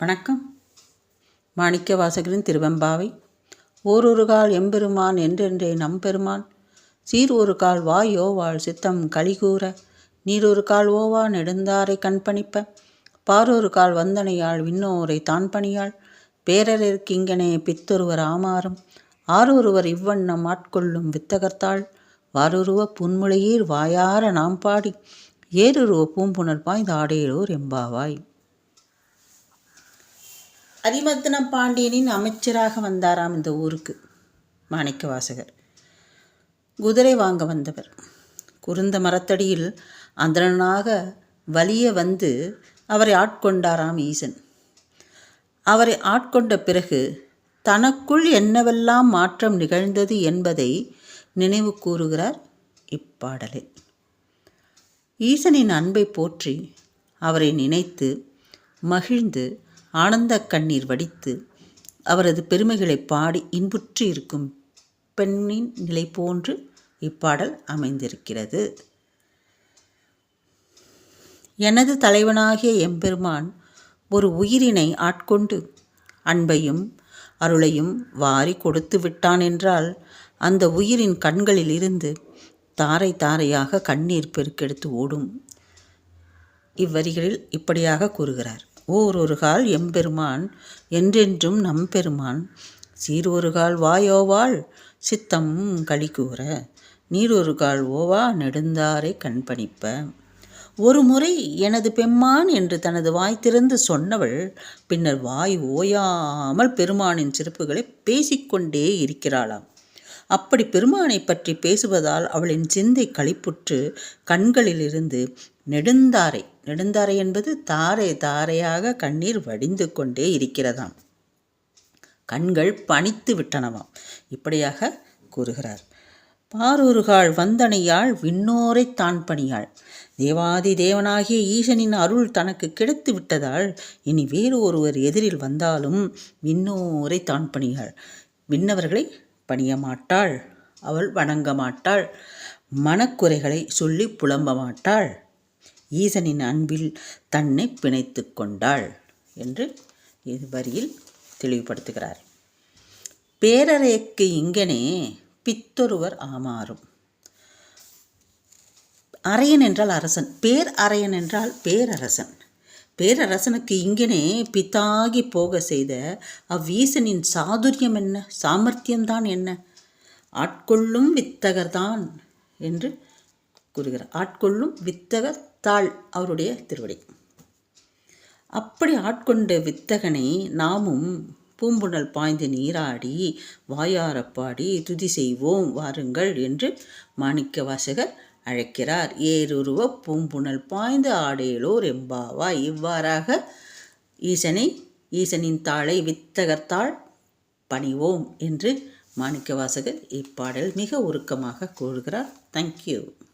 வணக்கம். மாணிக்க வாசகரின் திருவெம்பாவை. ஓரொரு கால் எம்பெருமான் என்றென்றே நம்பெருமான். சீர் ஒரு கால் வாயோ வாழ் சித்தம் கலிகூற நீரொரு கால் ஓவா நெடுந்தாரை கண்பணிப்ப. பாரொரு கால் வந்தனையாள் விண்ணோரை தான் பணியாள் பேரரிற்கிங்கனே பித்தொருவர் ஆமாறும். ஆரொருவர் இவ்வண்ணம் ஆட்கொள்ளும் வித்தகர்த்தாள். வாரொருவ புன்முளையீர் வாயார நாம் பாடி ஏறுருவ பூம்புணர் பாய்ந்த எம்பாவாய். அதிமத்தனம் பாண்டியனின் அமைச்சராக வந்தாராம் இந்த ஊருக்கு மாணிக்க வாசகர் குதிரை வாங்க வந்தவர். குறுந்த மரத்தடியில் அந்தரனாக வலிய வந்து அவரை ஆட்கொண்டாராம் ஈசன். அவரை ஆட்கொண்ட பிறகு தனக்குள் என்னவெல்லாம் மாற்றம் நிகழ்ந்தது என்பதை நினைவு கூறுகிறார் இப்பாடலில். ஈசனின் அன்பை போற்றி அவரை நினைத்து மகிழ்ந்து ஆனந்த கண்ணீர் வடித்து அவரது பெருமைகளை பாடி இன்புற்று இருக்கும் பெண்ணின் நிலை போன்று இப்பாடல் அமைந்திருக்கிறது. எனது தலைவனாகிய எம்பெருமான் ஒரு உயிரினை ஆட்கொண்டு அன்பையும் அருளையும் வாரி கொடுத்து விட்டான் என்றால் அந்த உயிரின் கண்களில் இருந்து தாரை தாரையாக கண்ணீர் பெருக்கெடுத்து ஓடும் இவ்வரிகளில் இப்படியாக கூறுகிறார். ஓர் கால் எம்பெருமான் என்றென்றும் நம்பெருமான். சீரொருகால் வாயோவாள் சித்தம் கூற ஒரு கால் ஓவா நெடுந்தாரை கண்பணிப்ப. ஒரு முறை எனது பெம்மான் என்று தனது வாய் திறந்து சொன்னவள் பின்னர் வாய் ஓயாமல் பெருமானின் சிறப்புகளை பேசிக்கொண்டே இருக்கிறாளாம். அப்படி பெருமானை பற்றி பேசுவதால் அவளின் சிந்தை களிப்புற்று கண்களிலிருந்து நெடுந்தாரை நெடுந்தாரை என்பது தாரை தாரையாக கண்ணீர் வடிந்து கொண்டே இருக்கிறதாம். கண்கள் பணித்து விட்டனவாம். இப்படியாக கூறுகிறார். பாரூறுகாள் வந்தனையாள் விண்ணோரை தான் பணியாள் தேவாதி தேவனாகிய ஈசனின் அருள் தனக்கு கிடைத்து விட்டதால் இனி வேறு ஒருவர் எதிரில் வந்தாலும் விண்ணோரை தான் பணியாள் விண்ணவர்களை பணிய மாட்டாள் அவள் வணங்க மாட்டாள் மனக்குறைகளை சொல்லி புலம்ப மாட்டாள் ஈசனின் அன்பில் தன்னை பிணைத்து கொண்டாள் என்று இது வரியில் தெளிவுபடுத்துகிறார். பேரறைக்கு இங்கனே பித்தொருவர் ஆமாறும். அரையன் என்றால் அரசன் பேர் அரையன் என்றால் பேரரசன். பேரரசனுக்கு இங்கனே பித்தாகி போக செய்த அவ்வீசனின் சாதுரியம் என்ன சாமர்த்தியம்தான் என்ன? ஆட்கொள்ளும் வித்தகர்தான் என்று கூறுகிறார். ஆட்கொள்ளும் வித்தக தாள் அவருடைய திருவடி. அப்படி ஆட்கொண்ட வித்தகனை நாமும் பூம்புணல் பாய்ந்து நீராடி வாயாரப்பாடி துதி செய்வோம் வாருங்கள் என்று மாணிக்க வாசகர் அழைக்கிறார். ஏருருவ பூம்புணல் பாய்ந்து ஆடையிலோர் எம்பாவா இவ்வாறாக ஈசனை ஈசனின் தாளை வித்தகத்தாள் பணிவோம் என்று மாணிக்க வாசகர் இப்பாடல் மிக உருக்கமாக கூறுகிறார். தேங்க்யூ